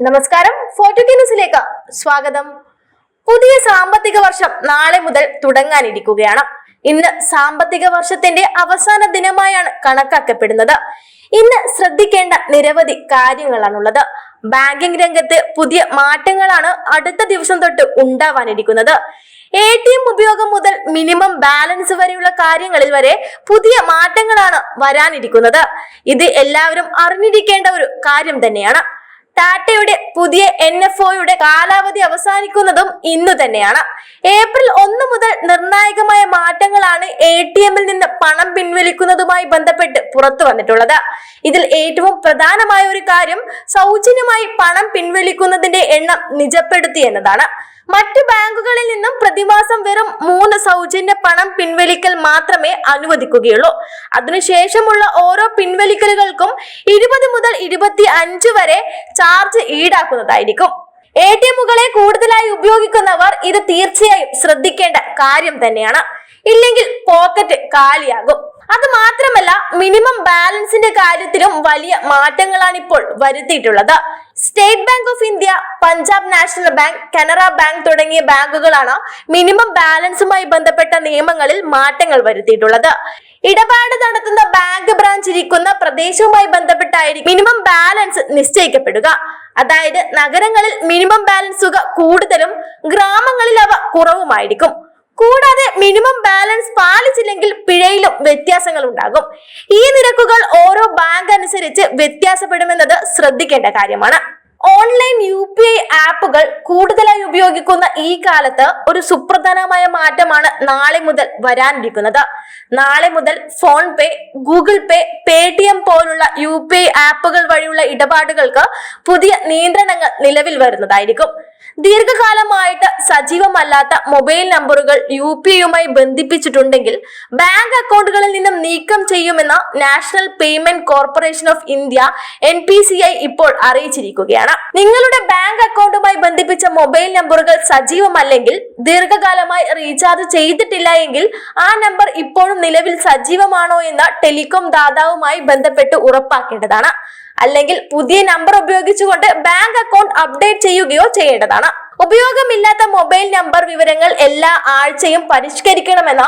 നമസ്കാരം. ഫോർട്ടുഗി ന്യൂസിലേക്ക് സ്വാഗതം. പുതിയ സാമ്പത്തിക വർഷം നാളെ മുതൽ തുടങ്ങാനിരിക്കുകയാണ്. ഇന്ന് സാമ്പത്തിക വർഷത്തിന്റെ അവസാന ദിനമായാണ് കണക്കാക്കപ്പെടുന്നത്. ഇന്ന് ശ്രദ്ധിക്കേണ്ട നിരവധി കാര്യങ്ങളാണുള്ളത്. ബാങ്കിംഗ് രംഗത്ത് പുതിയ മാറ്റങ്ങളാണ് അടുത്ത ദിവസം തൊട്ട് ഉണ്ടാവാനിരിക്കുന്നത്. എ ടി എം ഉപയോഗം മുതൽ മിനിമം ബാലൻസ് വരെയുള്ള കാര്യങ്ങളിൽ വരെ പുതിയ മാറ്റങ്ങളാണ് വരാനിരിക്കുന്നത്. ഇത് എല്ലാവരും അറിഞ്ഞിരിക്കേണ്ട ഒരു കാര്യം തന്നെയാണ്. ടാറ്റയുടെ പുതിയ എൻ എഫ് ഒയുടെ കാലാവധി അവസാനിക്കുന്നതും ഇന്നു തന്നെയാണ്. ഏപ്രിൽ ഒന്ന് മുതൽ നിർണായകമായ മാറ്റങ്ങളാണ് എ ടി എമ്മിൽ നിന്ന് പണം പിൻവലിക്കുന്നതുമായി ബന്ധപ്പെട്ട് പുറത്തു വന്നിട്ടുള്ളത്. ഇതിൽ ഏറ്റവും പ്രധാനമായ ഒരു കാര്യം സൗജന്യമായി പണം പിൻവലിക്കുന്നതിന്റെ എണ്ണം നിജപ്പെടുത്തി എന്നതാണ്. മറ്റു ബാങ്കുകളിൽ നിന്നും പ്രതിമാസം വെറും മൂന്ന് സൗജന്യ പണം പിൻവലിക്കൽ മാത്രമേ അനുവദിക്കുകയുള്ളൂ. അതിനുശേഷമുള്ള ഓരോ പിൻവലിക്കലുകൾക്കും ഇരുപത് മുതൽ ഇരുപത്തി അഞ്ച് വരെ ചാർജ് ഈടാക്കുന്നതായിരിക്കും. എ ടി എമ്മുകളെ കൂടുതലായി ഉപയോഗിക്കുന്നവർ ഇത് തീർച്ചയായും ശ്രദ്ധിക്കേണ്ട കാര്യം തന്നെയാണ്. ഇല്ലെങ്കിൽ പോക്കറ്റ് കാലിയാകും. അത് മാത്രമല്ല മിനിമം ബാലൻസിന്റെ കാര്യത്തിലും വലിയ മാറ്റങ്ങളാണ് ഇപ്പോൾ വരുത്തിയിട്ടുള്ളത്. State Bank of India Punjab National Bank Canara Bank തുടങ്ങിയ ബാങ്കുകളാണ് മിനിമം ബാലൻസുമായി ബന്ധപ്പെട്ട നിയമങ്ങളിൽ മാറ്റങ്ങൾ വരുത്തിയിട്ടുള്ളത്. ഇടപാട് നടത്തുന്ന ബാങ്ക് ബ്രാഞ്ച് ഇരിക്കുന്ന പ്രദേശവുമായി ബന്ധപ്പെട്ടായിരിക്കും മിനിമം ബാലൻസ് നിശ്ചയിക്കപ്പെടുക. അതായത് നഗരങ്ങളിൽ മിനിമം ബാലൻസ് തുക കൂടുതലും ഗ്രാമങ്ങളിൽ അവ കുറവുമായിരിക്കും. കൂടാതെ മിനിമം ബാലൻസ് പാലിച്ചില്ലെങ്കിൽ പിഴയിലും വ്യത്യാസങ്ങൾ ഉണ്ടാകും ഈ നിരക്കുകൾ ഓരോ ബാങ്ക് അനുസരിച്ച് വ്യത്യാസപ്പെടുമെന്നത് ശ്രദ്ധിക്കേണ്ട കാര്യമാണ്. ഓൺലൈൻ യു പി ഐ ആപ്പുകൾ കൂടുതലായി ഉപയോഗിക്കുന്ന ഈ കാലത്ത് ഒരു സുപ്രധാനമായ മാറ്റമാണ് നാളെ മുതൽ വരാനിരിക്കുന്നത്. നാളെ മുതൽ ഫോൺ പേ ഗൂഗിൾ പേ പേടിഎം പോലുള്ള യു പി ഐ ആപ്പുകൾ വഴിയുള്ള ഇടപാടുകൾക്ക് പുതിയ നിയന്ത്രണങ്ങൾ നിലവിൽ വരുന്നതായിരിക്കും. ദീർഘകാലമായിട്ട് സജീവമല്ലാത്ത മൊബൈൽ നമ്പറുകൾ യു പി ഐയുമായി ബന്ധിപ്പിച്ചിട്ടുണ്ടെങ്കിൽ ബാങ്ക് അക്കൗണ്ടുകളിൽ നിന്നും നീക്കം ചെയ്യുമെന്ന് National Payment Corporation of India N P C I ഇപ്പോൾ അറിയിച്ചിരിക്കുകയാണ്. നിങ്ങളുടെ ബാങ്ക് അക്കൗണ്ടുമായി ബന്ധിപ്പിച്ച മൊബൈൽ നമ്പറുകൾ സജീവമല്ലെങ്കിൽ ദീർഘകാലമായി റീചാർജ് ചെയ്തിട്ടില്ല എങ്കിൽ ആ നമ്പർ ഇപ്പോഴും നിലവിൽ സജീവമാണോ എന്ന് ടെലികോം ദാതാവുമായി ബന്ധപ്പെട്ട് ഉറപ്പാക്കേണ്ടതാണ്. അല്ലെങ്കിൽ പുതിയ നമ്പർ ഉപയോഗിച്ചുകൊണ്ട് ബാങ്ക് അക്കൗണ്ട് അപ്ഡേറ്റ് ചെയ്യുകയോ ചെയ്യേണ്ടതാണ്. ഉപയോഗമില്ലാത്ത മൊബൈൽ നമ്പർ വിവരങ്ങൾ എല്ലാ ആഴ്ചയും പരിഷ്കരിക്കണമെന്ന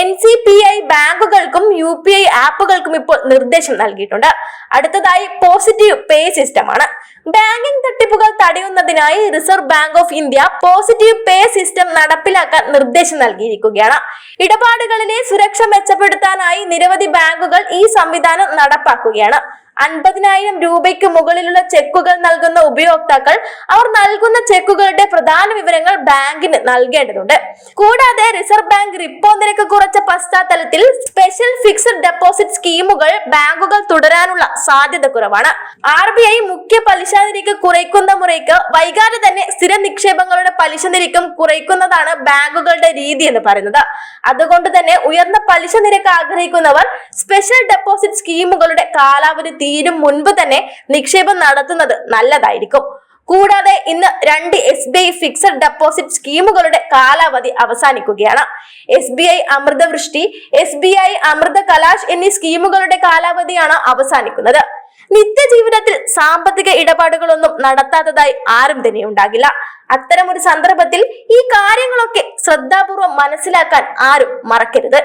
എൻ സി പി ഐ ബാങ്കുകൾക്കും യു പി ഐ ആപ്പുകൾക്കും ഇപ്പോൾ നിർദ്ദേശം നൽകിയിട്ടുണ്ട്. അടുത്തതായി പോസിറ്റീവ് പേ സിസ്റ്റമാണ് ബാങ്കിംഗ് തട്ടിപ്പുകൾ തടയുന്നതിനായി Reserve Bank of India positive pay system നടപ്പിലാക്കാൻ നിർദ്ദേശം നൽകിയിരിക്കുകയാണ്. ഇടപാടുകളിലെ സുരക്ഷ മെച്ചപ്പെടുത്താനായി നിരവധി ബാങ്കുകൾ ഈ സംവിധാനം നടപ്പാക്കുകയാണ്. അൻപതിനായിരം രൂപയ്ക്ക് മുകളിലുള്ള ചെക്കുകൾ നൽകുന്ന ഉപയോക്താക്കൾ അവർ നൽകുന്ന ചെക്കുകളുടെ പ്രധാന വിവരങ്ങൾ ബാങ്കിന് നൽകേണ്ടതുണ്ട്. കൂടാതെ റിസർവ് ബാങ്ക് റിപ്പോ നിരക്ക് കുറച്ച പശ്ചാത്തലത്തിൽ സ്പെഷ്യൽ ഫിക്സഡ് ഡെപ്പോസിറ്റ് സ്കീമുകൾ ബാങ്കുകൾ തുടരാനുള്ള സാധ്യത കുറവാണ്. ആർ ബി ഐ മുഖ്യ പലിശ നിരക്ക് കുറയ്ക്കുന്ന മുറയ്ക്ക് വൈകാതെ തന്നെ സ്ഥിര നിക്ഷേപങ്ങളുടെ പലിശ നിരക്കും കുറയ്ക്കുന്നതാണ് ബാങ്കുകളുടെ രീതി എന്ന് പറയുന്നത്. അതുകൊണ്ട് തന്നെ ഉയർന്ന പലിശ നിരക്ക് ആഗ്രഹിക്കുന്നവർ സ്പെഷ്യൽ ഡെപ്പോസിറ്റ് സ്കീമുകളുടെ കാലാവധി തീരും മുൻപ് തന്നെ നിക്ഷേപം നടത്തുന്നത് നല്ലതായിരിക്കും. കൂടാതെ ഇന്ന് രണ്ട് S B I fixed deposit സ്കീമുകളുടെ കാലാവധി അവസാനിക്കുകയാണ്. S B I Amritvrishti S B I Amrit Kalash എന്നീ സ്കീമുകളുടെ കാലാവധിയാണ് അവസാനിക്കുന്നത്. നിത്യജീവിതത്തിൽ സാമ്പത്തിക ഇടപാടുകളൊന്നും നടത്താത്തതായി ആരും തന്നെ ഉണ്ടാകില്ല. അത്തരമൊരു സന്ദർഭത്തിൽ ഈ കാര്യങ്ങളൊക്കെ ശ്രദ്ധാപൂർവം മനസ്സിലാക്കാൻ ആരും മറക്കരുത്.